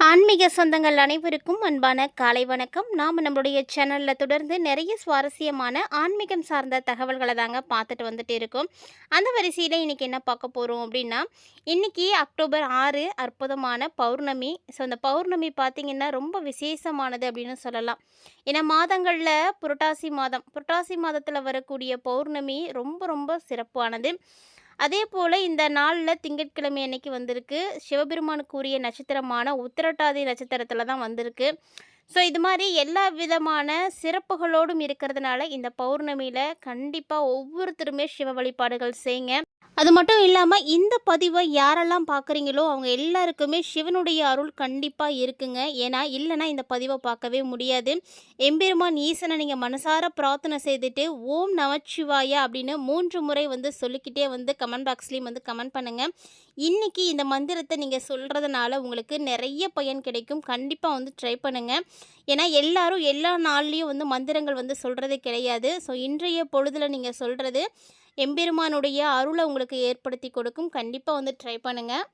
ஆன்மீக சொந்தங்கள் அனைவருக்கும் அன்பான காலை வணக்கம். நாம் நம்மளுடைய சேனலில் தொடர்ந்து நிறைய சுவாரஸ்யமான ஆன்மீகம் சார்ந்த தகவல்களை தாங்க பார்த்துட்டு வந்துட்டு இருக்கோம். அந்த வரிசையில் இன்றைக்கி என்ன பார்க்க போகிறோம் அப்படின்னா இன்றைக்கி அக்டோபர் ஆறு அற்புதமான பௌர்ணமி. ஸோ அந்த பௌர்ணமி பார்த்திங்கன்னா ரொம்ப விசேஷமானது அப்படின்னு சொல்லலாம். ஏன்னா மாதங்களில் புரட்டாசி மாதம். புரட்டாசி மாதத்தில் வரக்கூடிய பௌர்ணமி ரொம்ப ரொம்ப சிறப்பானது. அதே போல் இந்த நாளில் திங்கட்கிழமை அன்னைக்கு வந்திருக்கு. சிவபெருமானுக்குரிய நட்சத்திரமான உத்திரட்டாதி நட்சத்திரத்தில் தான் வந்திருக்கு. ஸோ இது மாதிரி எல்லா விதமான சிறப்புகளோடும் இருக்கிறதுனால இந்த பௌர்ணமியில் கண்டிப்பாக ஒவ்வொருத்தருமே சிவ வழிபாடுகள் செய்யுங்க அது மட்டும் இல்லாமல் இந்த பதிவை யாரெல்லாம் பார்க்குறீங்களோ அவங்க எல்லாருக்குமே சிவனுடைய அருள் கண்டிப்பாக இருக்குங்க. ஏன்னா இல்லைன்னா இந்த பதிவை பார்க்கவே முடியாது. எம்பெருமான் ஈசனை நீங்கள் மனசார பிரார்த்தனை செய்துட்டு ஓம் நமச்சிவாயா அப்படின்னு மூன்று முறை வந்து சொல்லிக்கிட்டே வந்து கமெண்ட் பாக்ஸ்லேயும் வந்து கமெண்ட் பண்ணுங்கள் இன்றைக்கி இந்த மந்திரத்தை நீங்கள் சொல்கிறதுனால உங்களுக்கு நிறைய பயன் கிடைக்கும். கண்டிப்பாக வந்து ட்ரை பண்ணுங்கள் ஏன்னா எல்லாரும் எல்லா நாள்லேயும் வந்து மந்திரங்கள் வந்து சொல்கிறது கிடையாது. ஸோ இன்றைய பொழுதில் நீங்கள் சொல்கிறது எம்பெருமானுடைய அருளை உங்களுக்கு ஏற்படுத்தி கொடுக்கும். கண்டிப்பாக வந்து ட்ரை பண்ணுங்கள்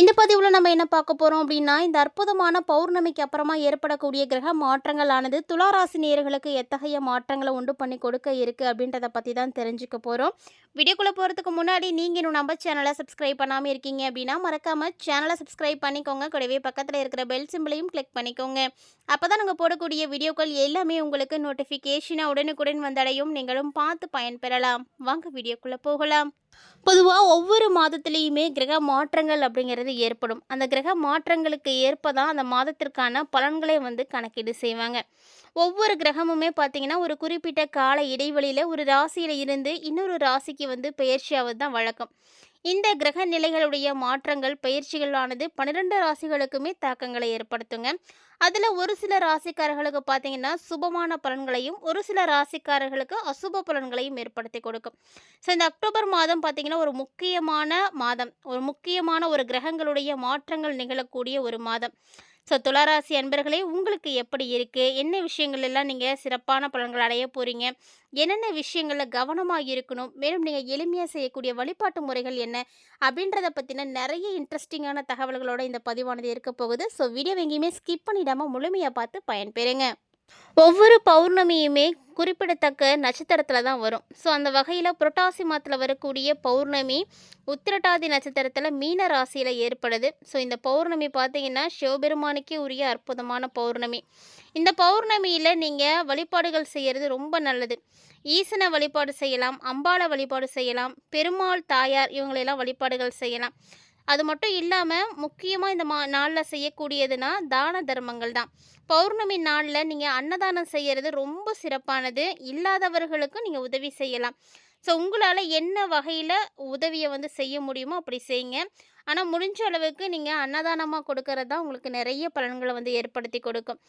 இந்த பதிவில் நம்ம என்ன பார்க்க போகிறோம் அப்படின்னா இந்த அற்புதமான பௌர்ணமிக்கு அப்புறமா ஏற்படக்கூடிய கிரக மாற்றங்களானது துளாராசி நேர்களுக்கு எத்தகைய மாற்றங்களை உண்டு பண்ணி கொடுக்க இருக்குது அப்படின்றத பற்றி தான் தெரிஞ்சுக்க போகிறோம் வீடியோக்குள்ளே போகிறதுக்கு முன்னாடி நீங்கள் இன்னும் நம்ம சேனலை சப்ஸ்கிரைப் பண்ணாமல் இருக்கீங்க அப்படின்னா மறக்காமல் சேனலை சப்ஸ்கிரைப் பண்ணிக்கோங்க. கூடவே பக்கத்தில் இருக்கிற பெல் சிம்பிளையும் கிளிக் பண்ணிக்கோங்க. அப்போ தான் நாங்கள் போடக்கூடிய வீடியோக்கள் எல்லாமே உங்களுக்கு நோட்டிஃபிகேஷனாக உடனுக்குடன் வந்தடையும். நீங்களும் பார்த்து பயன்பெறலாம். வாங்க வீடியோ வீடியோக்குள்ளே போகலாம். பொதுவாக ஒவ்வொரு மாதத்துலேயுமே கிரக மாற்றங்கள் அப்படிங்கிறது ஏற்படும். அந்த கிரக மாற்றங்களுக்கு ஏற்ப தான் அந்த மாதத்திற்கான பலன்களை வந்து கணக்கீடு செய்வாங்க. ஒவ்வொரு கிரகமுமே பார்த்திங்கன்னா ஒரு குறிப்பிட்ட கால இடைவெளியில் ஒரு ராசியில் இருந்து இன்னொரு ராசிக்கு வந்து பெயர்ச்சியாவது தான் வழக்கம். இந்த கிரக நிலைகளுடைய மாற்றங்கள் பயிற்சிகளானது பன்னிரெண்டு ராசிகளுக்குமே தாக்கங்களை ஏற்படுத்துங்க. அதில் ஒரு சில ராசிக்காரர்களுக்கு பார்த்தீங்கன்னா சுபமான பலன்களையும் ஒரு சில ராசிக்காரர்களுக்கு அசுப பலன்களையும் ஏற்படுத்தி கொடுக்கும். ஸோ இந்த அக்டோபர் மாதம் பார்த்தீங்கன்னா ஒரு முக்கியமான மாதம். ஒரு முக்கியமான ஒரு கிரகங்களுடைய மாற்றங்கள் நிகழக்கூடிய ஒரு மாதம். ஸோ துளாராசி அன்பர்களே உங்களுக்கு எப்படி இருக்குது என்ன விஷயங்கள் எல்லாம் நீங்கள் சிறப்பான பலன்கள் அடைய போகிறீங்க என்னென்ன விஷயங்களில் கவனமாக இருக்கணும்? மேலும் நீங்கள் எளிமையாக செய்யக்கூடிய வழிபாட்டு முறைகள் என்ன? அப்படின்றத பற்றின நிறைய இன்ட்ரெஸ்டிங்கான தகவல்களோட இந்த பதிவானது இருக்க போகுது. ஸோ வீடியோ எங்கேயுமே ஸ்கிப் பண்ணிடாமல் முழுமையாக பார்த்து பயன்பெறுங்க. ஒவ்வொரு பௌர்ணமியுமே குறிப்பிடத்தக்க நட்சத்திரத்தில் தான் வரும். ஸோ அந்த வகையில் புரட்டாசி மாதத்தில் வரக்கூடிய பௌர்ணமி உத்திரட்டாதி நட்சத்திரத்தில் மீன ராசியில் ஏற்படுது. ஸோ இந்த பௌர்ணமி பார்த்தீங்கன்னா சிவபெருமானுக்கே உரிய அற்புதமான பௌர்ணமி. இந்த பௌர்ணமியில் நீங்கள் வழிபாடுகள் செய்கிறது ரொம்ப நல்லது. ஈசனை வழிபாடு செய்யலாம் அம்பாளை வழிபாடு செய்யலாம் பெருமாள் தாயார் இவங்களெல்லாம் வழிபாடுகள் செய்யலாம். அது மட்டும் இல்லாமல் முக்கியமாக இந்த மா நாளில் செய்யக்கூடியதுன்னா தான தர்மங்கள் தான். பௌர்ணமி நாளில் நீங்கள் அன்னதானம் செய்கிறது ரொம்ப சிறப்பானது. இல்லாதவர்களுக்கும் நீங்கள் உதவி செய்யலாம். ஸோ உங்களால் என்ன வகையில் உதவியை வந்து செய்ய முடியுமோ அப்படி செய்யுங்க. ஆனால் முடிஞ்ச அளவுக்கு நீங்கள் அன்னதானமாக கொடுக்கறது தான் உங்களுக்கு நிறைய பலன்களை வந்து ஏற்படுத்தி கொடுக்கும்.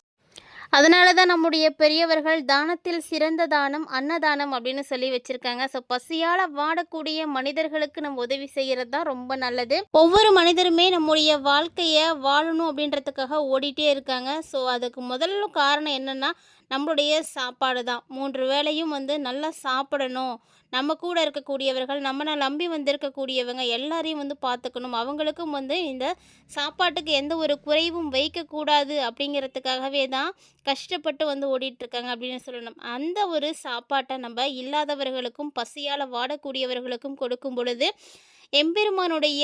அதனால தான் நம்முடைய பெரியவர்கள் தானத்தில் சிறந்த தானம் அன்னதானம் அப்படின்னு சொல்லி வச்சுருக்காங்க. ஸோ பசியால் வாடக்கூடிய மனிதர்களுக்கு நம்ம உதவி செய்கிறது தான் ரொம்ப நல்லது. ஒவ்வொரு மனிதருமே நம்முடைய வாழ்க்கையை வாழணும் அப்படின்றதுக்காக ஓடிட்டே இருக்காங்க. ஸோ அதுக்கு முதல்ல காரணம் என்னென்னா நம்மளுடைய சாப்பாடு தான். மூன்று வேளையும் வந்து நல்லா சாப்பிடணும். நம்ம கூட இருக்கக்கூடியவர்கள் நம்மளை நம்பி வந்திருக்கக்கூடியவங்க எல்லாரையும் வந்து பார்த்துக்கணும். அவங்களுக்கும் வந்து இந்த சாப்பாட்டுக்கு எந்த ஒரு குறைவும் வைக்கக்கூடாது அப்படிங்கிறதுக்காகவே தான் கஷ்டப்பட்டு வந்து ஓடிட்டுருக்காங்க அப்படின்னு சொல்லணும். அந்த ஒரு சாப்பாட்டை நம்ம இல்லாதவர்களுக்கும் பசியால் வாடக்கூடியவர்களுக்கும் கொடுக்கும் பொழுது எம்பெருமானுடைய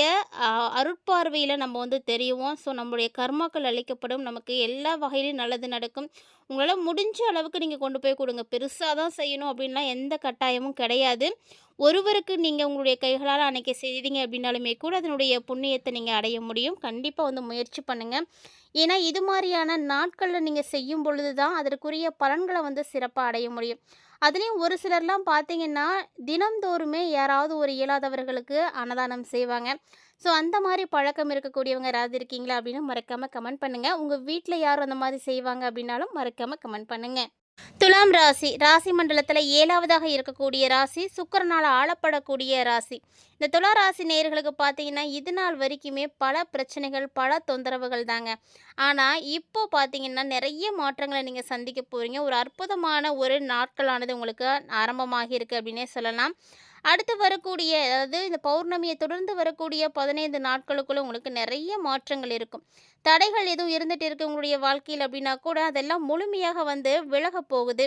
அருட்பார்வையில் நம்ம வந்து தெரியுவோம் ஸோ நம்முடைய கர்மாக்கள் அழிக்கப்படும் நமக்கு எல்லா வகையிலும் நல்லது நடக்கும். உங்களால் முடிஞ்ச அளவுக்கு நீங்கள் கொண்டு போய் கொடுங்க. பெருசாக தான் செய்யணும் அப்படின்லாம் எந்த கட்டாயமும் கிடையாது. ஒருவருக்கு நீங்கள் உங்களுடைய கைகளால் அன்றைக்கி செய்தீங்க அப்படின்னாலுமே கூட அதனுடைய புண்ணியத்தை நீங்கள் அடைய முடியும். கண்டிப்பாக வந்து முயற்சி பண்ணுங்கள் ஏன்னா இது மாதிரியான நாட்களில் நீங்கள் செய்யும் பொழுது தான் அதற்குரிய பலன்களை வந்து சிறப்பாக அடைய முடியும். அதுலேயும் ஒரு சிலர்லாம் பார்த்தீங்கன்னா தினந்தோறுமே யாராவது ஒரு இயலாதவர்களுக்கு அன்னதானம் செய்வாங்க. ஸோ அந்த மாதிரி பழக்கம் இருக்கக்கூடியவங்க யாராவது இருக்கீங்களா அப்படின்னு மறக்காமல் கமெண்ட் பண்ணுங்கள் உங்கள் வீட்டில் யார் அந்த மாதிரி செய்வாங்க அப்படின்னாலும் மறக்காமல் கமெண்ட் பண்ணுங்கள் துலாம் ராசி ராசி மண்டலத்தில் ஏழாவதாக இருக்கக்கூடிய ராசி சுக்கரனால் ஆளப்படக்கூடிய ராசி. இந்த துலா ராசி நேர்களுக்கு பார்த்தீங்கன்னா இது நாள் வரைக்குமே பல பிரச்சனைகள் பல தொந்தரவுகள் தாங்க. ஆனால் இப்போ பார்த்தீங்கன்னா நிறைய மாற்றங்களை நீங்கள் சந்திக்க போகிறீங்க ஒரு அற்புதமான ஒரு நாட்களானது உங்களுக்கு ஆரம்பமாகி இருக்குது அப்படின்னே சொல்லலாம். அடுத்து வரக்கூடிய அதாவது இந்த பௌர்ணமியை தொடர்ந்து வரக்கூடிய பதினைந்து நாட்களுக்குள்ளே உங்களுக்கு நிறைய மாற்றங்கள் இருக்கும். தடைகள் எதுவும் இருந்துகிட்டு இருக்குது உங்களுடைய வாழ்க்கையில் அப்படின்னா கூட அதெல்லாம் முழுமையாக வந்து விலக போகுது.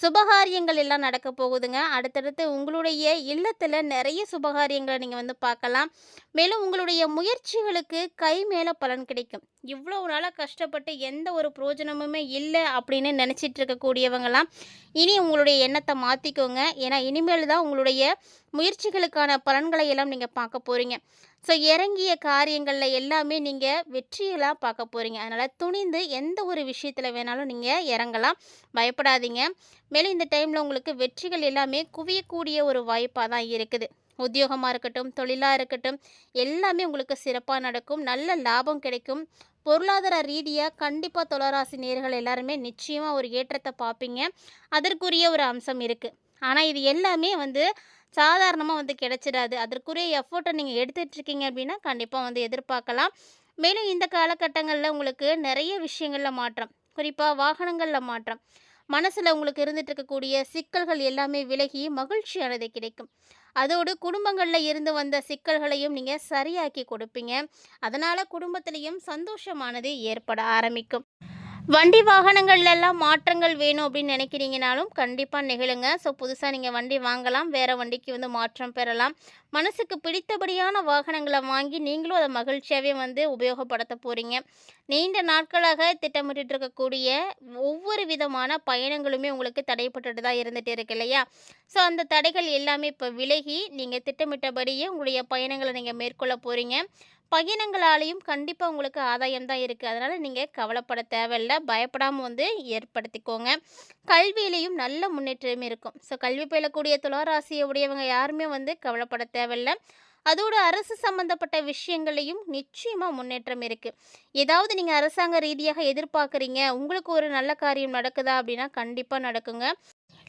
சுபகாரியங்கள் எல்லாம் நடக்க போகுதுங்க. அடுத்தடுத்து உங்களுடைய இல்லத்தில் நிறைய சுபகாரியங்களை நீங்கள் வந்து பார்க்கலாம். மேலும் உங்களுடைய முயற்சிகளுக்கு கை மேலே பலன் கிடைக்கும். இவ்வளோ நாளாக கஷ்டப்பட்டு எந்த ஒரு பிரயோஜனமுமே இல்லை அப்படின்னு நினச்சிட்டு இருக்கக்கூடியவங்களாம் இனி உங்களுடைய எண்ணத்தை மாற்றிக்கோங்க ஏன்னா இனிமேல் தான் உங்களுடைய முயற்சிகளுக்கான பலன்களை எல்லாம் நீங்கள் பார்க்க போகிறீங்க ஸோ இறங்கிய காரியங்களில் எல்லாமே நீங்கள் வெற்றியெல்லாம் பார்க்க போகிறீங்க அதனால் துணிந்து எந்த ஒரு விஷயத்தில் வேணாலும் நீங்கள் இறங்கலாம். பயப்படாதீங்க. மேலும் இந்த டைமில் உங்களுக்கு வெற்றிகள் எல்லாமே குவியக்கூடிய ஒரு வாய்ப்பாக தான் இருக்குது. உத்தியோகமாக இருக்கட்டும் தொழிலாக இருக்கட்டும் எல்லாமே உங்களுக்கு சிறப்பாக நடக்கும். நல்ல லாபம் கிடைக்கும். பொருளாதார ரீதியாக கண்டிப்பாக தொலைராசி நேர்கள் எல்லாருமே நிச்சயமாக ஒரு ஏற்றத்தை பார்ப்பீங்க. அதற்குரிய ஒரு அம்சம் இருக்குது ஆனால் இது எல்லாமே வந்து சாதாரணமாக வந்து கிடைச்சிடாது. அதற்குரிய எஃபோர்ட்டை நீங்கள் எடுத்துட்டு இருக்கீங்க அப்படின்னா கண்டிப்பாக வந்து எதிர்பார்க்கலாம். மேலும் இந்த காலகட்டங்களில் உங்களுக்கு நிறைய விஷயங்களில் மாற்றம். குறிப்பாக வாகனங்களில் மாற்றம். மனசில் உங்களுக்கு இருந்துட்டு இருக்கக்கூடிய சிக்கல்கள் எல்லாமே விலகி மகிழ்ச்சியானது கிடைக்கும். அதோடு குடும்பங்களில் இருந்து வந்த சிக்கல்களையும் நீங்கள் சரியாக்கி கொடுப்பீங்க. அதனால் குடும்பத்திலையும் சந்தோஷமானது ஏற்பட ஆரம்பிக்கும். வண்டி வாகனங்கள்ல எல்லாம் மாற்றங்கள் வேணும் அப்படின்னு நினைக்கிறீங்கனாலும் கண்டிப்பாக நிகழுங்க. ஸோ புதுசாக நீங்கள் வண்டி வாங்கலாம் வேறு வண்டிக்கு வந்து மாற்றம் பெறலாம். மனசுக்கு பிடித்தபடியான வாகனங்களை வாங்கி நீங்களும் அதை மகிழ்ச்சியாகவே வந்து உபயோகப்படுத்த போகிறீங்க நீண்ட நாட்களாக திட்டமிட்டு இருக்கக்கூடிய ஒவ்வொரு விதமான பயணங்களுமே உங்களுக்கு தடைப்பட்டுட்டு தான் இருந்துகிட்டு இருக்கு இல்லையா? ஸோ அந்த தடைகள் எல்லாமே இப்போ விலகி நீங்கள் திட்டமிட்டபடியே உங்களுடைய பயணங்களை நீங்கள் மேற்கொள்ள போகிறீங்க பயணங்களாலேயும் கண்டிப்பாக உங்களுக்கு ஆதாயம் தான் இருக்குது அதனால் நீங்கள் கவலைப்பட தேவையில்லை. பயப்படாமல் வந்து ஏற்படுத்திக்கோங்க. கல்வியிலையும் நல்ல முன்னேற்றம் இருக்கும். ஸோ கல்வி பயிலக்கூடிய துளாராசியை உடையவங்க யாருமே வந்து கவலைப்பட தேவையில்லை. அதோட அரசு சம்மந்தப்பட்ட விஷயங்களையும் நிச்சயமாக முன்னேற்றம் இருக்குது ஏதாவது நீங்கள் அரசாங்க ரீதியாக எதிர்பார்க்குறீங்க. உங்களுக்கு ஒரு நல்ல காரியம் நடக்குதா அப்படின்னா கண்டிப்பாக நடக்குங்க.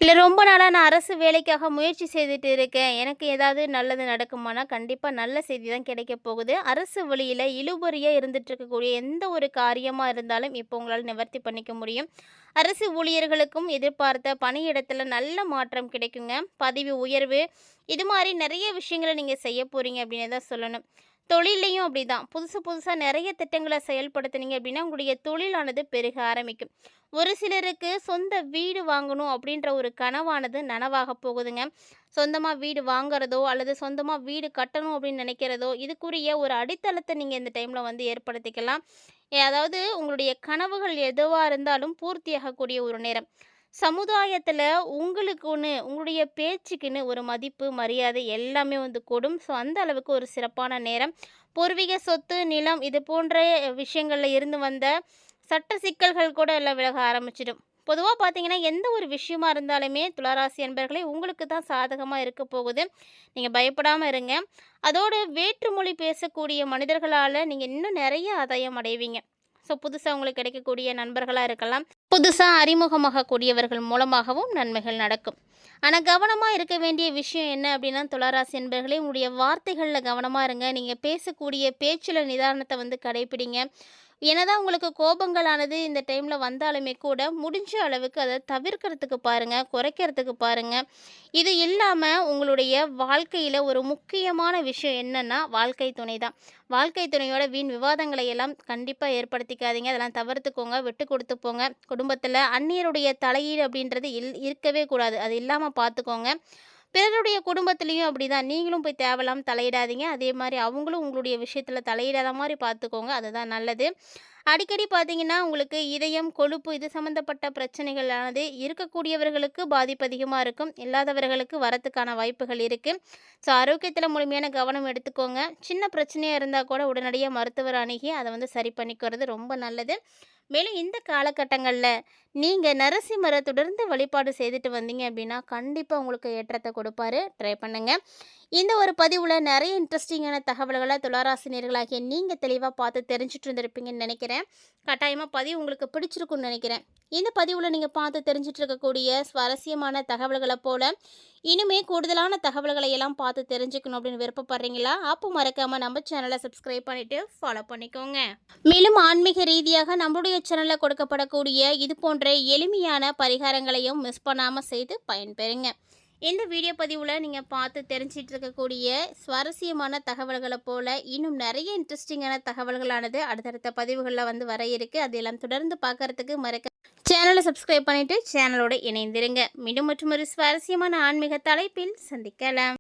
இல்லை ரொம்ப நாளாக நான் அரசு வேலைக்காக முயற்சி செய்துட்டு இருக்கேன். எனக்கு ஏதாவது நல்லது நடக்குமானா கண்டிப்பாக நல்ல செய்தி தான் கிடைக்க போகுது. அரசு வழியில் இழுபறியாக இருந்துட்டு இருக்கக்கூடிய எந்த ஒரு காரியமாக இருந்தாலும் இப்போ உங்களால் நிவர்த்தி பண்ணிக்க முடியும். அரசு ஊழியர்களுக்கும் எதிர்பார்த்த பணியிடத்தில் நல்ல மாற்றம் கிடைக்குங்க. பதவி உயர்வு இது மாதிரி நிறைய விஷயங்களை நீங்கள் செய்ய போகிறீங்க அப்படின்னு தான் சொல்லணும். தொழிலையும் அப்படி தான் புதுசு புதுசாக நிறைய திட்டங்களை செயல்படுத்துனீங்க அப்படின்னா உங்களுடைய தொழிலானது பெருக ஆரம்பிக்கும். ஒரு சிலருக்கு சொந்த வீடு வாங்கணும் அப்படின்ற ஒரு கனவானது நனவாக போகுதுங்க. சொந்தமாக வீடு வாங்குறதோ அல்லது சொந்தமாக வீடு கட்டணும் அப்படின்னு நினைக்கிறதோ இதுக்குரிய ஒரு அடித்தளத்தை நீங்கள் இந்த டைமில் வந்து ஏற்படுத்திக்கலாம். அதாவது உங்களுடைய கனவுகள் எதுவாக இருந்தாலும் பூர்த்தியாகக்கூடிய ஒரு நேரம். சமுதாயத்தில் உங்களுக்குன்னு உங்களுடைய பேச்சுக்குன்னு ஒரு மதிப்பு மரியாதை எல்லாமே வந்து கூடும். ஸோ அந்த அளவுக்கு ஒரு சிறப்பான நேரம். பூர்வீக சொத்து நிலம் இது போன்ற விஷயங்களில் இருந்து வந்த சட்ட சிக்கல்கள் கூட எல்லாம் விலக ஆரம்பிச்சிடும். பொதுவாக பார்த்தீங்கன்னா எந்த ஒரு விஷயமா இருந்தாலுமே துளாராசி அன்பர்களே உங்களுக்கு தான் சாதகமாக இருக்க போகுது. நீங்கள் பயப்படாமல் இருங்க. அதோடு வேற்றுமொழி பேசக்கூடிய மனிதர்களால் நீங்கள் இன்னும் நிறைய ஆதாயம் அடைவீங்க. ஸோ புதுசாக உங்களுக்கு கிடைக்கக்கூடிய நண்பர்களாக இருக்கலாம். புதுசாக அறிமுகமாகக்கூடியவர்கள் மூலமாகவும் நன்மைகள் நடக்கும். ஆனால் கவனமாக இருக்க வேண்டிய விஷயம் என்ன அப்படின்னா துளாராசி என்பர்களே உங்களுடைய வார்த்தைகளில் கவனமாக இருங்க. நீங்கள் பேசக்கூடிய பேச்சில் நிதானத்தை வந்து கடைப்பிடிங்க. என்னதான் உங்களுக்கு கோபங்களானது இந்த டைமில் வந்தாலுமே கூட முடிஞ்ச அளவுக்கு அதை தவிர்க்கிறதுக்கு பாருங்கள் குறைக்கிறதுக்கு பாருங்கள் இது இல்லாமல் உங்களுடைய வாழ்க்கையில் ஒரு முக்கியமான விஷயம் என்னென்னா வாழ்க்கை துணை தான். வாழ்க்கை துணையோட வீண் விவாதங்களை எல்லாம் கண்டிப்பாக ஏற்படுத்திக்காதீங்க. அதெல்லாம் தவிர்த்துக்கோங்க விட்டு கொடுத்து போங்க. குடும்பத்தில் அந்நியருடைய தலையீடு அப்படின்றது இல் இருக்கவே கூடாது. அது இல்லாமல் பார்த்துக்கோங்க பிறருடைய குடும்பத்துலேயும் அப்படி தான் நீங்களும் போய் தேவையில்லாமல் தலையிடாதீங்க. அதே மாதிரி அவங்களும் உங்களுடைய விஷயத்தில் தலையிடாத மாதிரி பார்த்துக்கோங்க அதுதான் நல்லது. அடிக்கடி பார்த்தீங்கன்னா உங்களுக்கு இதயம் கொழுப்பு இது சம்மந்தப்பட்ட பிரச்சனைகளானது இருக்கக்கூடியவர்களுக்கு பாதிப்பு அதிகமாக இருக்கும். இல்லாதவர்களுக்கு வரத்துக்கான வாய்ப்புகள் இருக்குது ஸோ ஆரோக்கியத்தில் முழுமையான கவனம் எடுத்துக்கோங்க. சின்ன பிரச்சனையாக இருந்தால் கூட உடனடியாக மருத்துவர் அணுகி அதை வந்து சரி பண்ணிக்கிறது ரொம்ப நல்லது. மேலும் இந்த காலகட்டங்களில் நீங்கள் நரசிம்மரை தொடர்ந்து வழிபாடு செய்துட்டு வந்தீங்க அப்படின்னா கண்டிப்பாக உங்களுக்கு ஏற்றத்தை கொடுப்பாரு. ட்ரை பண்ணுங்கள் இந்த ஒரு பதிவில் நிறைய இன்ட்ரெஸ்டிங்கான தகவல்களை துளாராசினியர்களாகிய நீங்கள் தெளிவாக பார்த்து தெரிஞ்சுட்டு இருந்திருப்பீங்கன்னு நினைக்கிறேன். கட்டாயமாக பதிவு உங்களுக்கு பிடிச்சிருக்குன்னு நினைக்கிறேன். இந்த பதிவில் நீங்கள் பார்த்து தெரிஞ்சிட்டு இருக்கக்கூடிய சுவாரஸ்யமான தகவல்களை போல் இனிமே கூடுதலான தகவல்களை எல்லாம் பார்த்து தெரிஞ்சுக்கணும் அப்படின்னு விருப்பப்படுறீங்களா? அப்போ மறக்காமல் நம்ம சேனலை சப்ஸ்கிரைப் பண்ணிவிட்டு ஃபாலோ பண்ணிக்கோங்க. மேலும் ஆன்மீக ரீதியாக நம்மளுடைய சேனலில் கொடுக்கப்படக்கூடிய இது போன்ற எளிமையான பரிகாரங்களையும் மிஸ் பண்ணாமல் செய்து பயன்பெறுங்க. இந்த வீடியோ பதிவில் நீங்கள் பார்த்து தெரிஞ்சிட்டு இருக்கக்கூடிய சுவாரஸ்யமான தகவல்களை போல் இன்னும் நிறைய இன்ட்ரெஸ்டிங்கான தகவல்களானது அடுத்தடுத்த பதிவுகளில் வந்து வர இருக்குது அதெல்லாம் தொடர்ந்து பார்க்கறதுக்கு மறக்க சேனலை சப்ஸ்கிரைப் பண்ணிவிட்டு சேனலோடு இணைந்திருங்க. மீண்டும் மற்றும் ஒரு சுவாரஸ்யமான ஆன்மீக தலைப்பில் சந்திக்கலாம்.